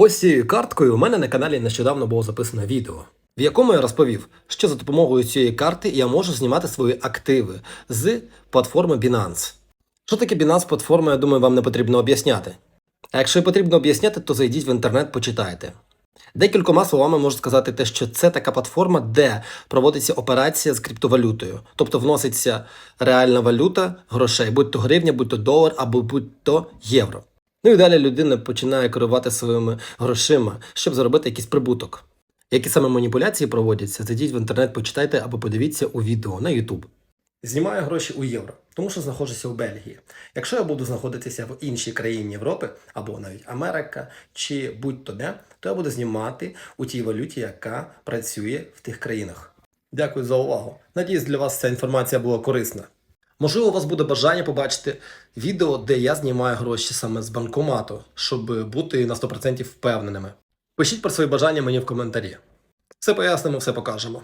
Ось цією карткою у мене на каналі нещодавно було записано відео, в якому я розповів, що за допомогою цієї карти я можу знімати свої активи з платформи Binance. Що таке Binance платформа, я думаю, вам не потрібно об'ясняти. А якщо потрібно об'ясняти, то зайдіть в інтернет, почитайте. Декількома словами можу сказати те, що це така платформа, де проводиться операція з криптовалютою, тобто вноситься реальна валюта грошей, будь то гривня, будь то долар або будь то євро. Ну і далі людина починає керувати своїми грошима, щоб заробити якийсь прибуток. Які саме маніпуляції проводяться, зайдіть в інтернет, почитайте або подивіться у відео на YouTube. Знімаю гроші у євро, тому що знаходжуся у Бельгії. Якщо я буду знаходитися в іншій країні Європи або навіть Америка чи будь-то де, то я буду знімати у тій валюті, яка працює в тих країнах. Дякую за увагу. Надіюсь, для вас ця інформація була корисна. Можливо, у вас буде бажання побачити відео, де я знімаю гроші саме з банкомату, щоб бути на 100% впевненими. Пишіть про свої бажання мені в коментарі. Все пояснимо, все покажемо.